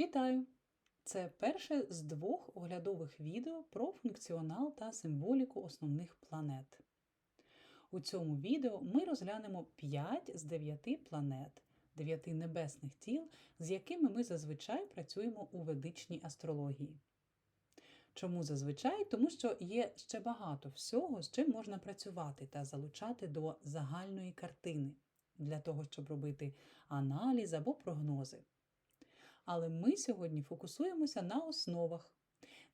Вітаю! Це перше з двох оглядових відео про функціонал та символіку основних планет. У цьому відео ми розглянемо 5 з 9 планет, 9 небесних тіл, з якими ми зазвичай працюємо у ведичній астрології. Чому зазвичай? Тому що є ще багато всього, з чим можна працювати та залучати до загальної картини для того, щоб робити аналіз або прогнози. Але ми сьогодні фокусуємося на основах.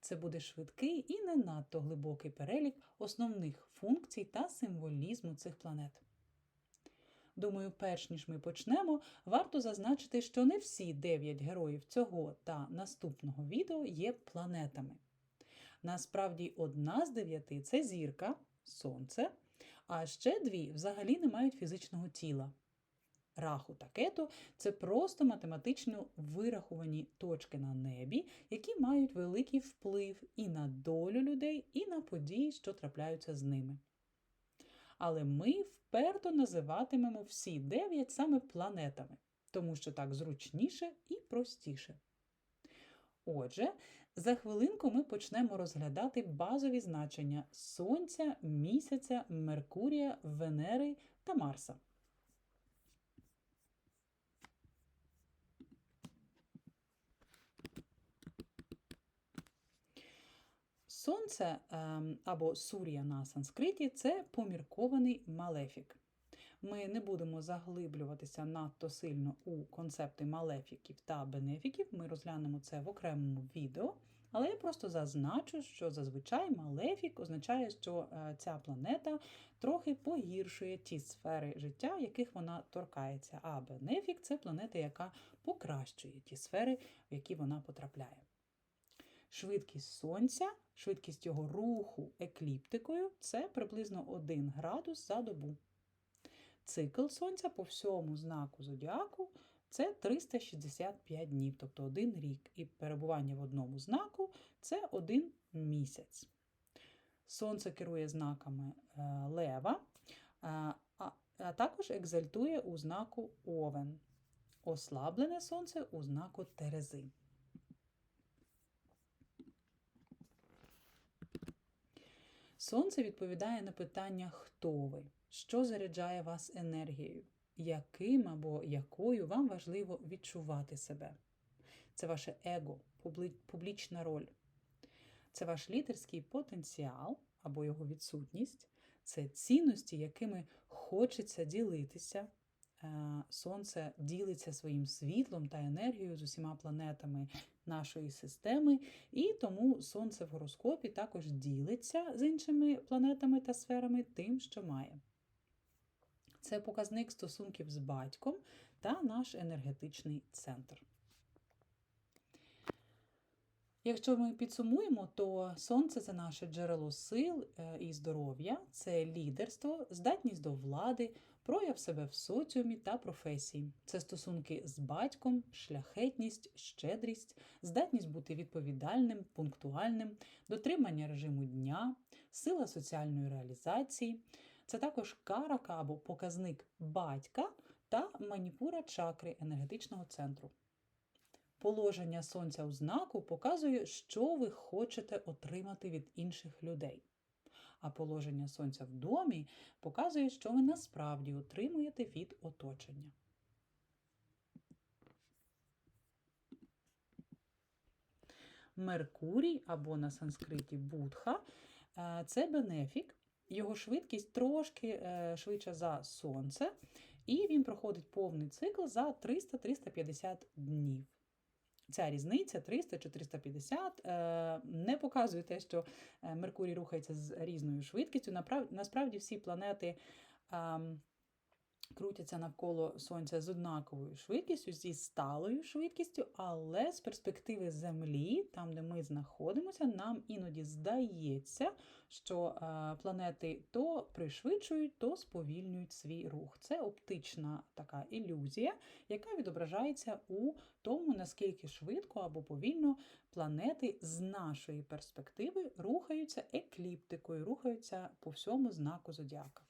Це буде швидкий і не надто глибокий перелік основних функцій та символізму цих планет. Думаю, перш ніж ми почнемо, варто зазначити, що не всі 9 героїв цього та наступного відео є планетами. Насправді, одна з дев'яти це зірка, сонце, а ще дві взагалі не мають фізичного тіла. Раху та кету це просто математично вирахувані точки на небі, які мають великий вплив і на долю людей, і на події, що трапляються з ними. Але ми вперто називатимемо всі дев'ять саме планетами, тому що так зручніше і простіше. Отже, за хвилинку ми почнемо розглядати базові значення Сонця, Місяця, Меркурія, Венери та Марса. Сонце ем, або сур'я на санскриті це поміркований малефік. Ми не будемо заглиблюватися надто сильно у концепти малефіків та бенефіків, ми розглянемо це в окремому відео, але я просто зазначу, що зазвичай малефік означає, що е, ця планета трохи погіршує ті сфери життя, яких вона торкається. А бенефік це планета, яка покращує ті сфери, в які вона потрапляє. Швидкість сонця, швидкість його руху екліптикою це приблизно 1 градус за добу. Цикл сонця по всьому знаку зодіаку це 365 днів, тобто один рік. І перебування в одному знаку це один місяць. Сонце керує знаками е, лева, а також екзальтує у знаку овен. Ослаблене сонце у знаку Терези. Сонце відповідає на питання, хто ви, що заряджає вас енергією, яким або якою вам важливо відчувати себе. Це ваше его, публічна роль. Це ваш лідерський потенціал або його відсутність, це цінності, якими хочеться ділитися. Сонце ділиться своїм світлом та енергією з усіма планетами нашої системи, і тому Сонце в гороскопі також ділиться з іншими планетами та сферами тим, що має. Це показник стосунків з батьком та наш енергетичний центр. Якщо ми підсумуємо, то сонце це наше джерело сил е, і здоров'я, це лідерство, здатність до влади, прояв себе в соціумі та професії. Це стосунки з батьком, шляхетність, щедрість, здатність бути відповідальним, пунктуальним, дотримання режиму дня, сила соціальної реалізації. Це також карака або показник батька та маніпура чакри енергетичного центру. Положення сонця у знаку показує, що ви хочете отримати від інших людей. А положення сонця в домі показує, що ви насправді отримуєте від оточення. Меркурій або на санскриті Будха е, це бенефік. Його швидкість трошки е, швидша за сонце, і він проходить повний цикл за 300-350 днів. Ця різниця 300 чи 350 е, не показує те, що е, Меркурій рухається з різною швидкістю. Насправді всі планети крутяться навколо Сонця з однаковою швидкістю, зі сталою швидкістю, але з перспективи Землі, там, де ми знаходимося, нам іноді здається, що е, планети то пришвидшують, то сповільнюють свій рух. Це оптична така ілюзія, яка відображається у тому, наскільки швидко або повільно планети з нашої перспективи рухаються екліптикою, рухаються по всьому знаку зодіака.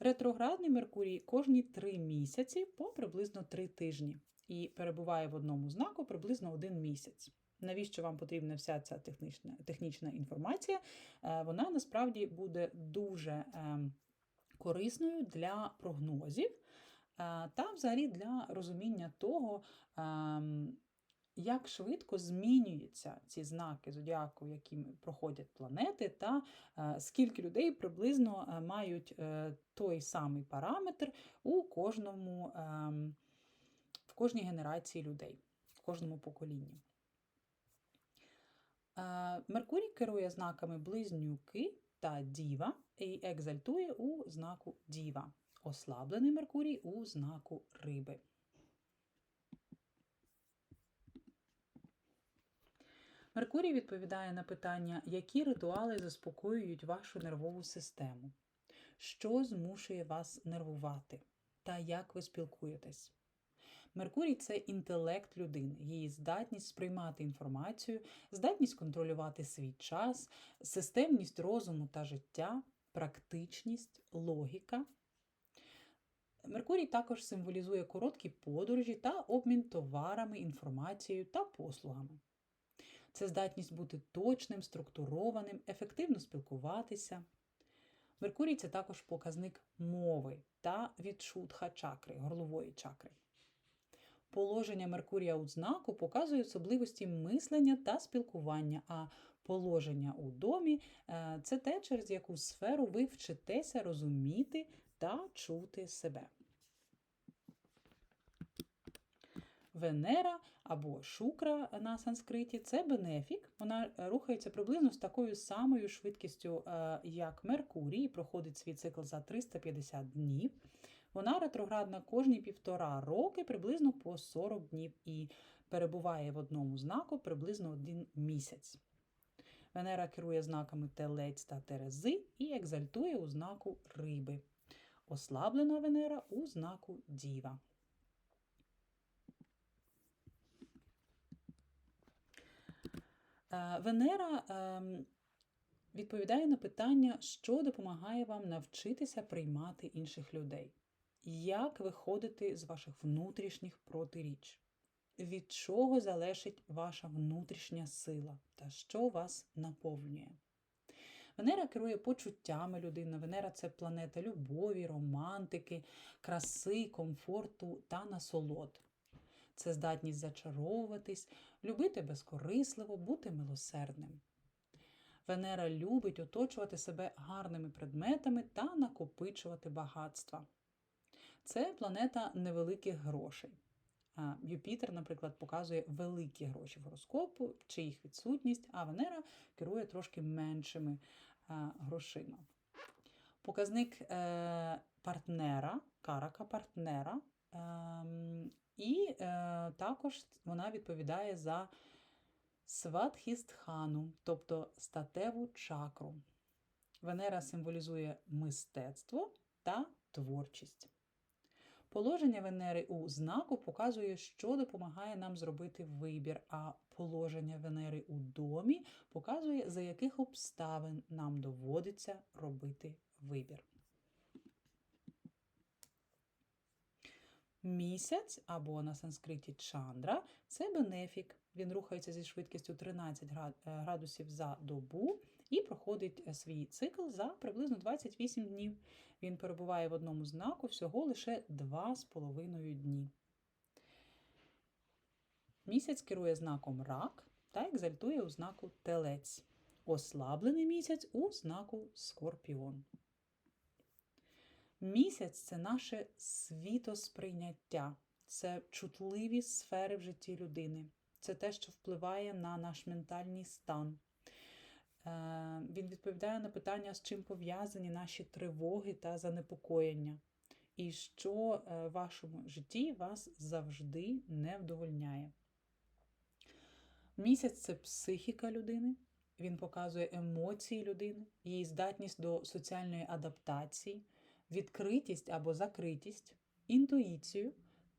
Ретроградний Меркурій кожні три місяці по приблизно три тижні. і перебуває в одному знаку приблизно один місяць. Навіщо вам потрібна вся ця технічна технічна інформація? Е, Вона насправді буде дуже е, корисною для прогнозів е, та взагалі для розуміння того, ем, як швидко змінюються ці знаки зодіаку, якими проходять планети, та е, скільки людей приблизно е, мають е, той самий параметр у кожному, ем, в кожній генерації людей, в кожному поколінні. Меркурій керує знаками близнюки та діва і екзальтує у знаку діва. Ослаблений Меркурій у знаку риби. Меркурій відповідає на питання, які ритуали заспокоюють вашу нервову систему, що змушує вас нервувати та як ви спілкуєтесь. Меркурій це інтелект людини, її здатність сприймати інформацію, здатність контролювати свій час, системність розуму та життя, практичність, логіка. Меркурій також символізує короткі подорожі та обмін товарами, інформацією та послугами. Це здатність бути точним, структурованим, ефективно спілкуватися. Меркурій це також показник мови та відшутха чакри, горлової чакри. Положення Меркурія у знаку показує особливості мислення та спілкування, а положення у домі е, це те, через яку сферу ви вчитеся розуміти та чути себе. Венера або шукра на санскриті це бенефік. Вона рухається приблизно з такою самою швидкістю, е, як Меркурій, і проходить свій цикл за 350 днів. Вона ретроградна кожні півтора роки, приблизно по 40 днів, і перебуває в одному знаку приблизно один місяць. Венера керує знаками Телець та Терези і екзальтує у знаку риби. Ослаблена Венера у знаку Діва. Венера ем, відповідає на питання, що допомагає вам навчитися приймати інших людей. Як виходити з ваших внутрішніх протиріч? Від чого залежить ваша внутрішня сила та що вас наповнює? Венера керує почуттями людини. Венера це планета любові, романтики, краси, комфорту та насолод. Це здатність зачаровуватись, любити безкорисливо, бути милосердним. Венера любить оточувати себе гарними предметами та накопичувати багатства. Це планета невеликих грошей. Юпітер, наприклад, показує великі гроші в гороскопу чи їх відсутність, а Венера керує трошки меншими грошима. Показник е, партнера, карака партнера, ем, і е, також вона відповідає за сватхістхану, тобто статеву чакру. Венера символізує мистецтво та творчість. Положення Венери у знаку показує, що допомагає нам зробити вибір, а положення Венери у домі показує, за яких обставин нам доводиться робити вибір. Місяць або на санскриті чандра це бенефік. Він рухається зі швидкістю 13 е, градусів за добу і проходить е, свій цикл за приблизно 28 днів. Він перебуває в одному знаку всього лише 2,5 дні. Місяць керує знаком рак та екзальтує у знаку телець. Ослаблений місяць у знаку скорпіон. Місяць це наше світосприйняття, це чутливі сфери в житті людини. Це те, що впливає на наш ментальний стан. Е, він відповідає на питання, з чим пов'язані наші тривоги та занепокоєння. І що е, в вашому житті вас завжди не вдовольняє. Місяць це психіка людини, він показує емоції людини, її здатність до соціальної адаптації відкритість або закритість, інтуїцію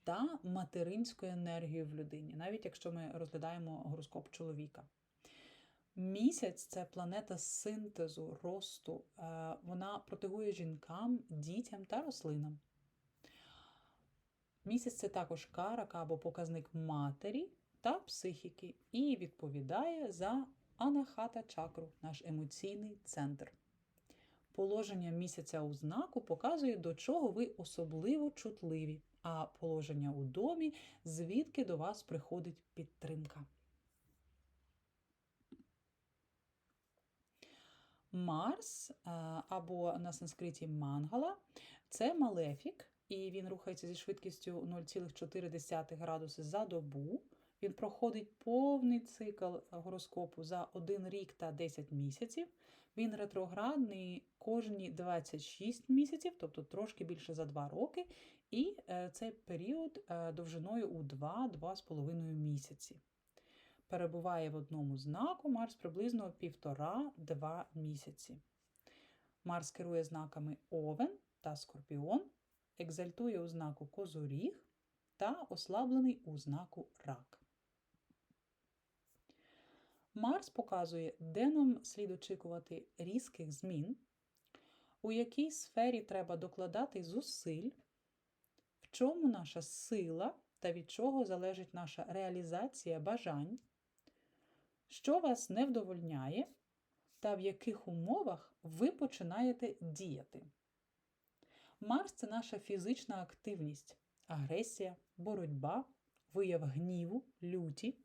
та материнську енергію в людині, навіть якщо ми розглядаємо гороскоп чоловіка. Місяць це планета синтезу, росту. Е, вона протигує жінкам, дітям та рослинам. Місяць це також карака або показник матері та психіки і відповідає за анахата чакру, наш емоційний центр. Положення місяця у знаку показує, до чого ви особливо чутливі, а положення у домі, звідки до вас приходить підтримка. Марс е, або на санскриті мангала це малефік, і він рухається зі швидкістю 0,4 градуси за добу. Він проходить повний цикл гороскопу за 1 рік та 10 місяців. Він ретроградний кожні 26 місяців, тобто трошки більше за 2 роки. І е, цей період е, довжиною у 2-2,5 місяці. Перебуває в одному знаку Марс приблизно 1,5-2 місяці. Марс керує знаками Овен та Скорпіон, екзальтує у знаку Козоріг та ослаблений у знаку Рак. Марс показує, де нам слід очікувати різких змін, у якій сфері треба докладати зусиль, в чому наша сила та від чого залежить наша реалізація бажань, що вас не вдовольняє, та в яких умовах ви починаєте діяти. Марс це наша фізична активність, агресія, боротьба, вияв гніву, люті.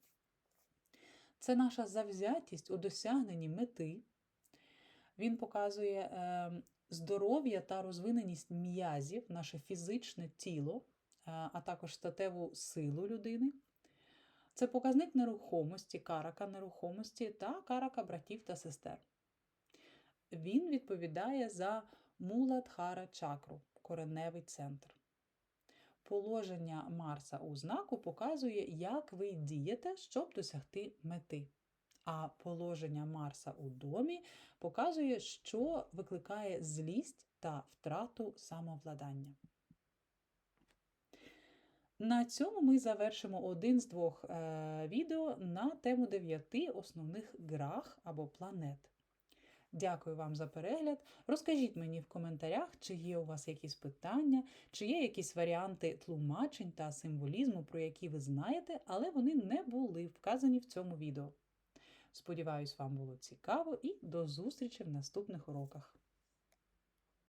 Це наша завзятість у досягненні мети. Він показує е, здоров'я та розвиненість м'язів, наше фізичне тіло, е, а також статеву силу людини. Це показник нерухомості, карака нерухомості та карака братів та сестер. Він відповідає за муладхара чакру, кореневий центр. Положення Марса у знаку показує, як ви дієте, щоб досягти мети. А положення Марса у домі показує, що викликає злість та втрату самовладання. На цьому ми завершимо один з двох е, відео на тему дев'яти основних грах або планет. Дякую вам за перегляд. Розкажіть мені в коментарях, чи є у вас якісь питання, чи є якісь варіанти тлумачень та символізму, про які ви знаєте, але вони не були вказані в цьому відео. Сподіваюсь, вам було цікаво і до зустрічі в наступних уроках.